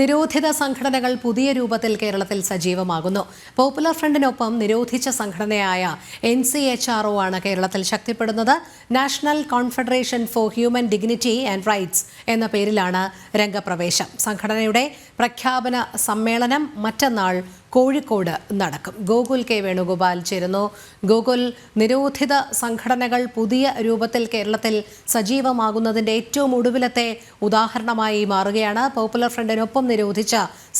നിരോധിത സംഘടനകൾ പുതിയ രൂപത്തിൽ കേരളത്തിൽ സജീവമാകുന്നു. പോപ്പുലർ ഫ്രണ്ടിനൊപ്പം നിരോധിച്ച സംഘടനയായ N C H R O ആണ് കേരളത്തിൽ ശക്തിപ്പെടുന്നത്. National Confederation for Human Dignity and Rights എന്ന പേരിലാണ് രംഗപ്രവേശം. സംഘടനയുടെ പ്രഖ്യാപന സമ്മേളനം മറ്റന്നാൾ കോഴിക്കോട് നടക്കും. ഗോകുൽ കെ വേണുഗോപാൽ ചേരുന്നു. ഗോകുൽ നിരോധിത സംഘടനകൾ പുതിയ രൂപത്തിൽ കേരളത്തിൽ സജീവമാകുന്നതിന്റെ ഏറ്റവും ഒടുവിലത്തെ ഉദാഹരണമായി മാറുകയാണ്. പോപ്പുലർ ഫ്രണ്ടിനൊപ്പം നിരോധിച്ച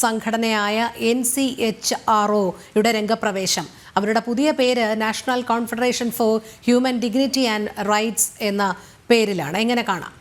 സംഘടനയായ എൻ സി എച്ച് ആർ ഒയുടെ രംഗപ്രവേശം. അവരുടെ പുതിയ പേര് National Confederation for Human Dignity and Rights എന്ന പേരിലാണ്. എങ്ങനെ കാണാം?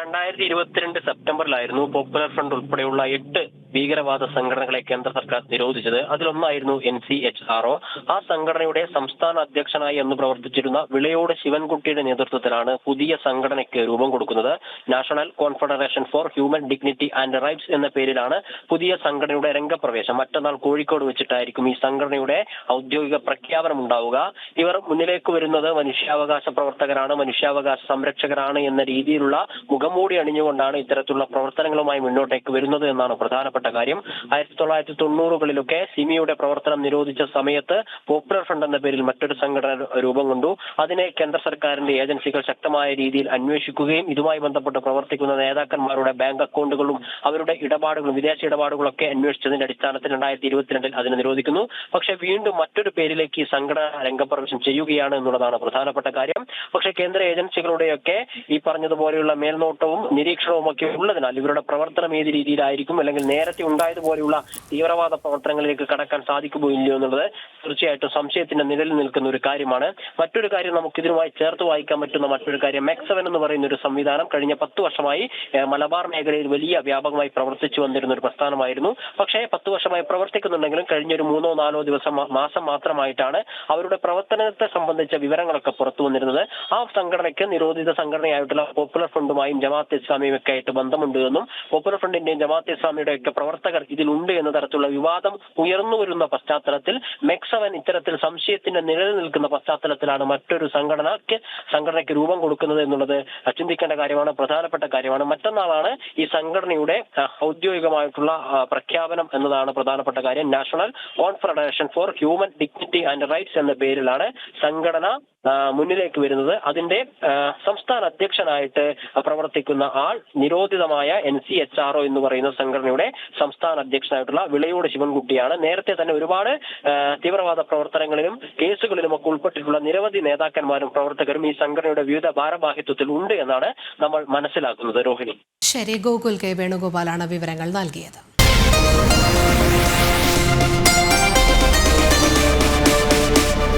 രണ്ടായിരത്തി ഇരുപത്തിരണ്ട് സെപ്റ്റംബറിലായിരുന്നു പോപ്പുലർ ഫ്രണ്ട് ഉൾപ്പെടെയുള്ള എട്ട് ഭീകരവാദ സംഘടനകളെ കേന്ദ്ര സർക്കാർ നിരോധിച്ചത്. അതിലൊന്നായിരുന്നു N C H R O ആ സംഘടനയുടെ സംസ്ഥാന അധ്യക്ഷനായി എന്ന് പ്രവർത്തിച്ചിരുന്ന വിളയോട് ശിവൻകുട്ടിയുടെ നേതൃത്വത്തിലാണ് പുതിയ സംഘടനയ്ക്ക് രൂപം കൊടുക്കുന്നത്. National Confederation for Human Dignity and Rights എന്ന പേരിലാണ് പുതിയ സംഘടനയുടെ രംഗപ്രവേശം. മറ്റന്നാൾ കോഴിക്കോട് വെച്ചിട്ടായിരിക്കും ഈ സംഘടനയുടെ ഔദ്യോഗിക പ്രഖ്യാപനം ഉണ്ടാവുക. ഇവർ മുന്നിലേക്ക് വരുന്നത് മനുഷ്യാവകാശ പ്രവർത്തകരാണ് മനുഷ്യാവകാശ സംരക്ഷകരാണ് എന്ന രീതിയിലുള്ള മുഖംമൂടി അണിഞ്ഞുകൊണ്ടാണ് ഇത്തരത്തിലുള്ള പ്രവർത്തനങ്ങളുമായി മുന്നോട്ടേക്ക് വരുന്നത് എന്നാണ് പ്രധാനപ്പെട്ട കാര്യം. ആയിരത്തി തൊള്ളായിരത്തി തൊണ്ണൂറുകളിലൊക്കെ സിമിയുടെ പ്രവർത്തനം നിരോധിച്ച സമയത്ത് പോപ്പുലർ ഫ്രണ്ട് എന്ന പേരിൽ മറ്റൊരു സംഘടന രൂപം കൊണ്ടു. അതിനെ കേന്ദ്ര സർക്കാരിന്റെ ഏജൻസികൾ ശക്തമായ രീതിയിൽ അന്വേഷിക്കുകയും ഇതുമായി ബന്ധപ്പെട്ട് പ്രവർത്തിക്കുന്ന നേതാക്കന്മാരുടെ ബാങ്ക് അക്കൗണ്ടുകളും അവരുടെ ഇടപാടുകളും വിദേശ ഇടപാടുകളൊക്കെ അന്വേഷിച്ചതിന്റെ അടിസ്ഥാനത്തിൽ രണ്ടായിരത്തി ഇരുപത്തിരണ്ടിൽ അതിനെ നിരോധിക്കുന്നു. പക്ഷെ വീണ്ടും മറ്റൊരു പേരിലേക്ക് ഈ സംഘടന രംഗപ്രവേശം ചെയ്യുകയാണ് എന്നുള്ളതാണ് പ്രധാനപ്പെട്ട കാര്യം. പക്ഷെ കേന്ദ്ര ഏജൻസികളുടെയൊക്കെ ഈ പറഞ്ഞതുപോലെയുള്ള മേൽനോട്ടവും നിരീക്ഷണവും ഒക്കെ ഉള്ളതിനാൽ ഇവരുടെ പ്രവർത്തനം ഏത് രീതിയിലായിരിക്കും അല്ലെങ്കിൽ നേരത്തെ ഉണ്ടായതുപോലെയുള്ള തീവ്രവാദ പ്രവർത്തനങ്ങളിലേക്ക് കടക്കാൻ സാധിക്കുമോ ഇല്ലയോ എന്നുള്ളത് തീർച്ചയായിട്ടും സംശയത്തിന്റെ നിഴലിൽ നിൽക്കുന്ന ഒരു കാര്യമാണ്. മറ്റൊരു കാര്യം നമുക്ക് ഇതിനുമായി ചേർത്ത് വായിക്കാൻ പറ്റുന്ന മറ്റൊരു കാര്യം മെക്സവൻ എന്ന് പറയുന്ന ഒരു സംവിധാനം കഴിഞ്ഞ പത്ത് വർഷമായി മലബാർ മേഖലയിൽ വലിയ വ്യാപകമായി പ്രവർത്തിച്ചു വന്നിരുന്ന ഒരു പ്രസ്ഥാനമായിരുന്നു. പക്ഷേ പത്ത് വർഷമായി പ്രവർത്തിക്കുന്നുണ്ടെങ്കിലും കഴിഞ്ഞ ഒരു മൂന്നോ നാലോ ദിവസം മാസം മാത്രമായിട്ടാണ് അവരുടെ പ്രവർത്തനത്തെ സംബന്ധിച്ച വിവരങ്ങളൊക്കെ പുറത്തു വന്നിരുന്നത്. ആ സംഘടനയ്ക്ക് നിരോധിത സംഘടനയായിട്ടുള്ള പോപ്പുലർ ഫ്രണ്ടുമായും ജമാഅത്ത് ഇസ്ലാമിയും ഒക്കെ ആയിട്ട് ബന്ധമുണ്ട് എന്നും പോപ്പുലർ ഫ്രണ്ടിന്റെയും ജമാഅത്ത് ഇസ്ലാമിയുടെ ഒക്കെ പ്രവർത്തകർ ഇതിലുണ്ട് എന്ന തരത്തിലുള്ള വിവാദം ഉയർന്നു വരുന്ന പശ്ചാത്തലത്തിൽ മെക്സവൻ ഇത്തരത്തിൽ സംശയത്തിന്റെ നിലനിൽക്കുന്ന നിൽക്കുന്ന പശ്ചാത്തലത്തിലാണ് മറ്റൊരു സംഘടനയ്ക്ക് സംഘടനയ്ക്ക് രൂപം കൊടുക്കുന്നത് എന്നുള്ളത് ചിന്തിക്കേണ്ട കാര്യമാണ് പ്രധാനപ്പെട്ട കാര്യമാണ്. മറ്റന്നാളാണ് ഈ സംഘടനയുടെ ഔദ്യോഗികമായിട്ടുള്ള പ്രഖ്യാപനം എന്നതാണ് പ്രധാനപ്പെട്ട കാര്യം. National Confederation for Human Dignity and Rights എന്ന പേരിലാണ് സംഘടന മുന്നിലേക്ക് വരുന്നത്. അതിന്റെ സംസ്ഥാന അധ്യക്ഷനായിട്ട് പ്രവർത്തിക്കുന്ന ആൾ നിരോധിതമായ N C H R O എന്ന് പറയുന്ന സംഘടനയുടെ സംസ്ഥാന അധ്യക്ഷനായിട്ടുള്ള വിളയോട് ശിവൻകുട്ടിയാണ്. നേരത്തെ തന്നെ ഒരുപാട് തീവ്രവാദ പ്രവർത്തനങ്ങളിലും കേസുകളിലും ഒക്കെ ഉൾപ്പെട്ടിട്ടുള്ള നിരവധി നേതാക്കന്മാരും പ്രവർത്തകരും ഈ സംഘടനയുടെ വിവിധ ഭാരവാഹിത്വത്തിൽ ഉണ്ട് എന്നാണ് നമ്മൾ മനസ്സിലാക്കുന്നത്. രോഹിണി. ശരി ഗോകുൽ കെ വേണുഗോപാലാണ് വിവരങ്ങൾ നൽകിയത്.